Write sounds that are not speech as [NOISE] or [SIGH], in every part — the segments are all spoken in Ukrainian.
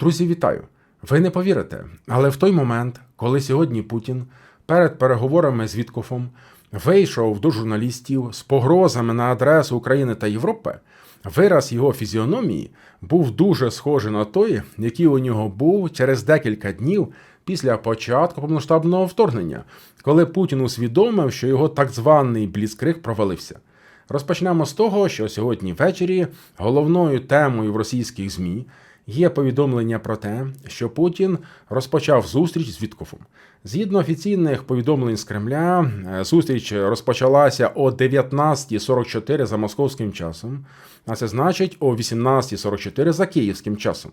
Друзі, вітаю! Ви не повірите, але в той момент, коли сьогодні Путін перед переговорами з Віткофом вийшов до журналістів з погрозами на адресу України та Європи, вираз його фізіономії був дуже схожий на той, який у нього був через декілька днів після початку повноштабного вторгнення, коли Путін усвідомив, що його так званий бліцкриг провалився. Розпочнемо з того, що сьогодні ввечері головною темою в російських ЗМІ є повідомлення про те, що Путін розпочав зустріч з Віткофом. Згідно офіційних повідомлень з Кремля, е, зустріч розпочалася о 19.44 за московським часом, а це значить о 18.44 за київським часом.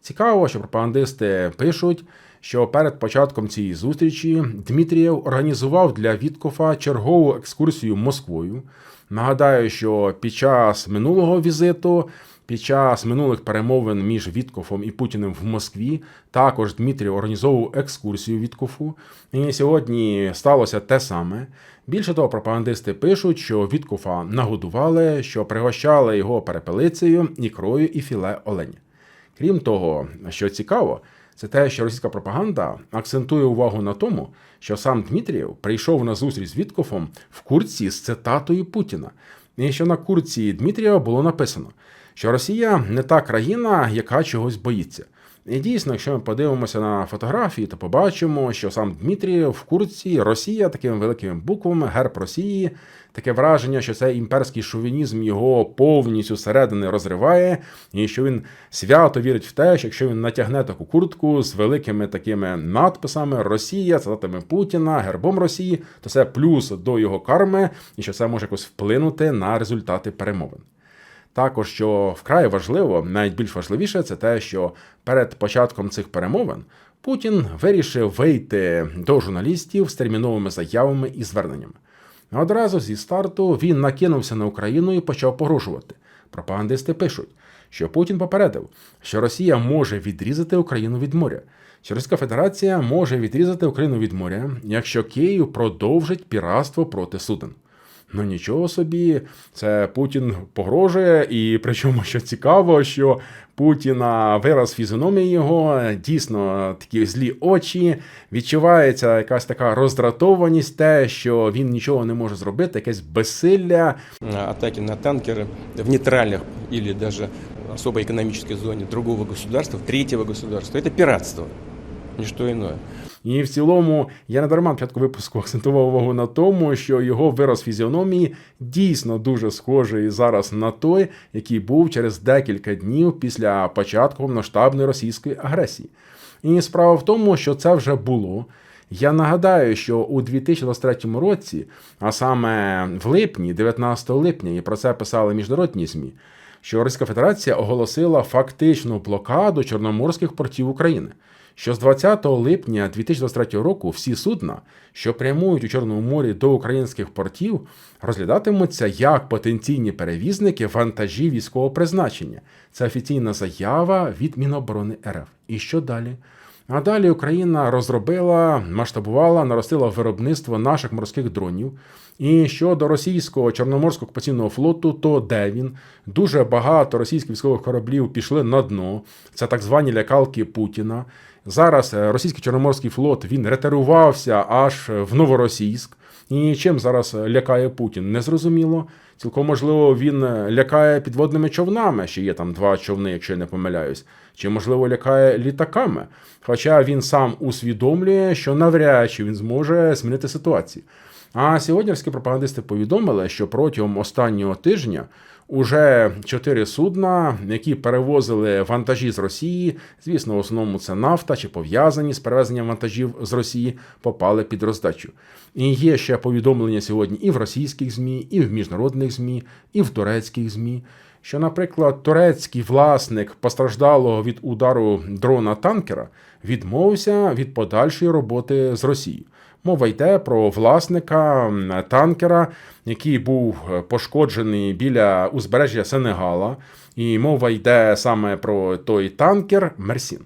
Цікаво, що пропагандисти пишуть, що перед початком цієї зустрічі Дмитрієв організував для Віткофа чергову екскурсію Москвою. Нагадаю, що під час минулого візиту, під час минулих перемовин між Віткофом і Путіним в Москві, також Дмитрій організовував екскурсію Віткофу. І сьогодні сталося те саме. Більше того, пропагандисти пишуть, що Віткофа нагодували, що пригощали його перепелицею, ікрою і філе оленя. Крім того, що цікаво, це те, що російська пропаганда акцентує увагу на тому, що сам Дмитрієв прийшов на зустріч з Віткофом в курці з цитатою Путіна, і що на курці Дмитрієва було написано, що Росія не та країна, яка чогось боїться. І дійсно, якщо ми подивимося на фотографії, то побачимо, що сам Дмитрієв в курці Росія такими великими буквами, герб Росії, таке враження, що цей імперський шовінізм його повністю середини розриває, і що він свято вірить в те, що якщо він натягне таку куртку з великими такими надписами Росія, цитатами Путіна, гербом Росії, то це плюс до його карми, і що це може якось вплинути на результати перемовин. Також, що вкрай важливо, навіть більш важливіше, це те, що перед початком цих перемовин Путін вирішив вийти до журналістів з терміновими заявами і зверненнями. Одразу зі старту він накинувся на Україну і почав погрожувати. Пропагандисти пишуть, що Путін попередив, що Росія може відрізати Україну від моря, що Російська Федерація може відрізати Україну від моря, якщо Київ продовжить піратство проти суден Ну нічого собі, це Путін погрожує, і причому що цікаво, що Путіна вираз фізіономії його дійсно такі злі очі. Відчувається якась така роздратованість, те, що він нічого не може зробити, якесь безсилля. Атаки на танкеры в нейтральных или даже особой экономической зоне другого государства, третьего государства, это пиратство, ничто иное. І в цілому я не дарма початку випуску [LAUGHS] акцентував увагу на тому, що його вираз фізіономії дійсно дуже схожий зараз на той, який був через декілька днів після початку повноштабної російської агресії. І справа в тому, що це вже було. Я нагадаю, що у 2023 році, а саме в липні, 19 липня, і про це писали міжнародні ЗМІ, що Російська Федерація оголосила фактичну блокаду чорноморських портів України. Що з 20 липня 2023 року всі судна, що прямують у Чорному морі до українських портів, розглядатимуться як потенційні перевізники вантажів військового призначення. Це офіційна заява від Міноборони РФ. І що далі? А далі Україна розробила, масштабувала, наростила виробництво наших морських дронів. І щодо російського чорноморського окупаційного флоту, то де він? Дуже багато російських військових кораблів пішли на дно. Це так звані лякалки Путіна. Зараз російський чорноморський флот він ретирувався аж в Новоросійськ. І чим зараз лякає Путін? Незрозуміло. Цілком можливо, він лякає підводними човнами, ще є там два човни, якщо я не помиляюсь, чи, можливо, лякає літаками. Хоча він сам усвідомлює, що навряд чи він зможе змінити ситуацію. А сьогодні пропагандисти повідомили, що протягом останнього тижня уже чотири судна, які перевозили вантажі з Росії, звісно, в основному це нафта чи пов'язані з перевезенням вантажів з Росії, попали під роздачу. І є ще повідомлення сьогодні і в російських ЗМІ, і в міжнародних ЗМІ, і в турецьких ЗМІ. Що, наприклад, турецький власник постраждалого від удару дрона танкера відмовився від подальшої роботи з Росією. Мова йде про власника танкера, який був пошкоджений біля узбережжя Сенегала, і мова йде саме про той танкер Мерсін.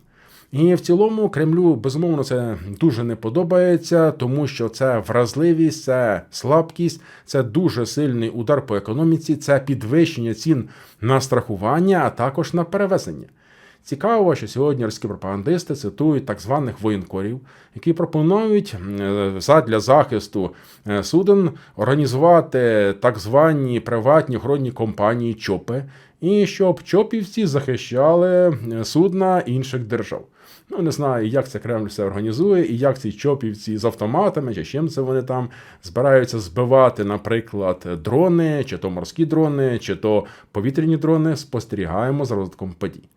І в цілому Кремлю безумовно це дуже не подобається, тому що це вразливість, це слабкість, це дуже сильний удар по економіці, це підвищення цін на страхування, а також на перевезення. Цікаво, що сьогодні російські пропагандисти цитують так званих воєнкорів, які пропонують е, задля захисту е, суден організувати так звані приватні охоронні компанії ЧОПи, і щоб чопівці захищали е, судна інших держав. Ну, не знаю, як це Кремль все організує, і як ці чопівці з автоматами, чи чим це вони там збираються збивати, наприклад, дрони, чи то морські дрони, чи то повітряні дрони. Спостерігаємо за розвитком подій.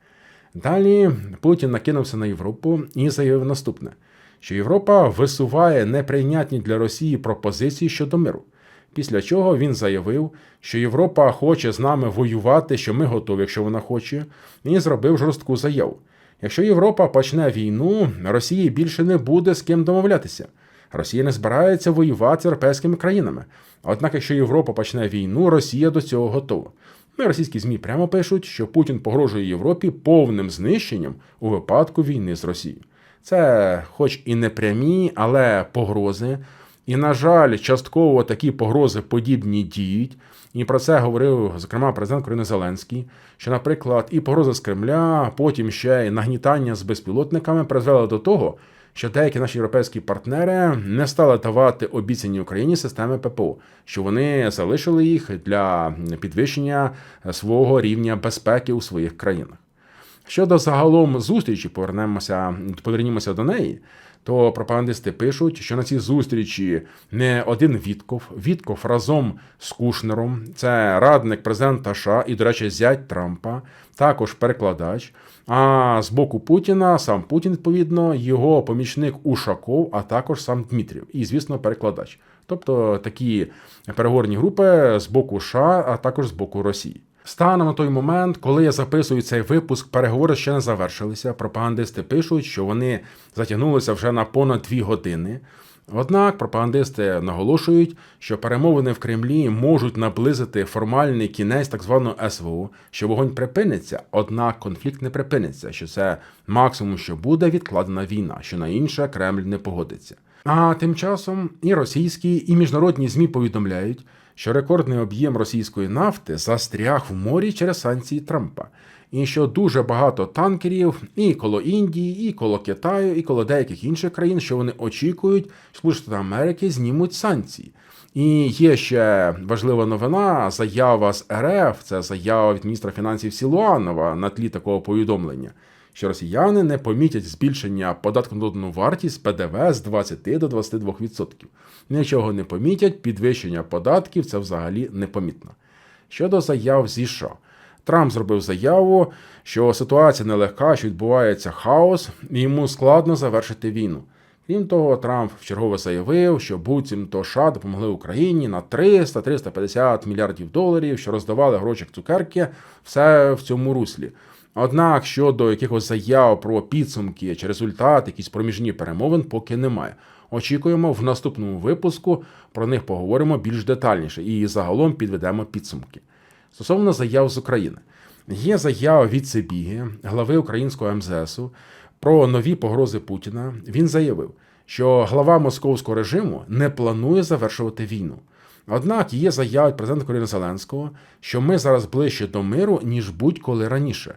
Далі Путін накинувся на Європу і заявив наступне: що Європа висуває неприйнятні для Росії пропозиції щодо миру. Після чого він заявив, що Європа хоче з нами воювати, що ми готові, якщо вона хоче, і зробив жорстку заяву. Якщо Європа почне війну, Росії більше не буде з ким домовлятися. Росія не збирається воювати з європейськими країнами. Однак, якщо Європа почне війну, Росія до цього готова. Ну, російські ЗМІ прямо пишуть, що Путін погрожує Європі повним знищенням у випадку війни з Росією. Це, хоч і не прямі, але погрози. І, на жаль, частково такі погрози подібні діють. І про це говорив, зокрема, президент України Зеленський, що, наприклад, і погрози з Кремля, потім ще й нагнітання з безпілотниками призвели до того, що деякі наші європейські партнери не стали давати обіцяні Україні системи ППО, що вони залишили їх для підвищення свого рівня безпеки у своїх країнах. Щодо загалом зустрічі, повернемося, повернімося до неї. То пропагандисти пишуть, що на цій зустрічі не один Вітков, Вітков разом з Кушнером, це радник президента США і, до речі, зять Трампа, також перекладач. А з боку Путіна сам Путін, відповідно, його помічник Ушаков, а також сам Дмитрів, і, звісно, перекладач. Тобто такі переговорні групи з боку США, а також з боку Росії. Станом на той момент, коли я записую цей випуск, переговори ще не завершилися. Пропагандисти пишуть, що вони затягнулися вже на понад дві години. Однак пропагандисти наголошують, що перемовини в Кремлі можуть наблизити формальний кінець так званого СВО, що вогонь припиниться, однак конфлікт не припиниться, що це максимум, що буде відкладена війна, що на інше Кремль не погодиться. А тим часом і російські, і міжнародні ЗМІ повідомляють, що рекордний об'єм російської нафти застряг в морі через санкції Трампа, і що дуже багато танкерів і коло Індії, і коло Китаю, і коло деяких інших країн, що вони очікують, що Америки знімуть санкції. І є ще важлива новина: заява з РФ, це заява від міністра фінансів Сілуанова на тлі такого повідомлення. Що росіяни не помітять збільшення податку на додану вартість ПДВ з 20 до 22%. Нічого не помітять, підвищення податків це взагалі непомітно. Щодо заяв зі США. Трамп зробив заяву, що ситуація нелегка, що відбувається хаос, і йому складно завершити війну. Крім того, Трамп вчергове заявив, що буцімто США допомогли Україні на 300-350 мільярдів доларів, що роздавали гроші цукерки, все в цьому руслі. Однак щодо якихось заяв про підсумки чи результати, якісь проміжні перемовин, поки немає. Очікуємо в наступному випуску. Про них поговоримо більш детальніше і загалом підведемо підсумки. Стосовно заяв з України, є заява від Сибіги, глави українського МЗСу, про нові погрози Путіна. Він заявив, що глава московського режиму не планує завершувати війну. Однак є заява президента України Зеленського, що ми зараз ближче до миру, ніж будь-коли раніше.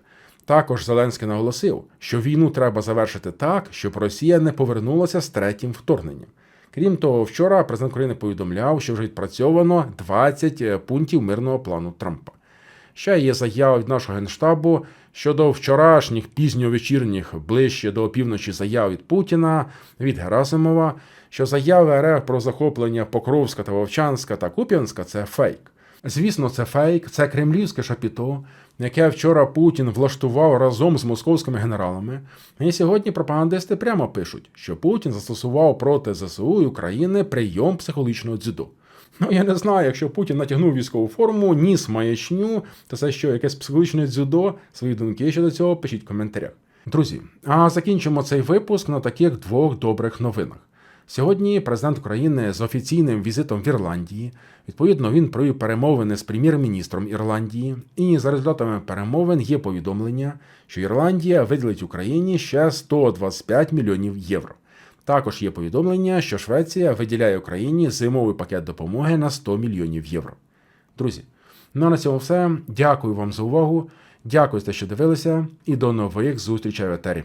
Також Зеленський наголосив, що війну треба завершити так, щоб Росія не повернулася з третім вторгненням. Крім того, вчора президент України повідомляв, що вже відпрацьовано 20 пунктів мирного плану Трампа. Ще є заява від нашого генштабу щодо вчорашніх пізньовечірніх ближче до опівночі заяв від Путіна, від Герасимова, що заяви РФ про захоплення Покровська та Вовчанська та Куп'янська це фейк. Звісно, це фейк, це кремлівське шапіто, яке вчора Путін влаштував разом з московськими генералами. І сьогодні пропагандисти прямо пишуть, що Путін застосував проти ЗСУ і України прийом психологічного дзюдо. Ну, я не знаю, якщо Путін натягнув військову форму, ніс маячню, то це що, якесь психологічне дзюдо? Свої думки щодо цього пишіть в коментарях. Друзі, а закінчимо цей випуск на таких двох добрих новинах. Сьогодні президент України з офіційним візитом в Ірландії. Відповідно, він провів перемовини з прем'єр-міністром Ірландії, і за результатами перемовин є повідомлення, що Ірландія виділить Україні ще 125 мільйонів євро. Також є повідомлення, що Швеція виділяє Україні зимовий пакет допомоги на 100 мільйонів євро. Друзі, ну а на цьому все. Дякую вам за увагу. Дякую, за те, що дивилися, і до нових зустрічей в етері.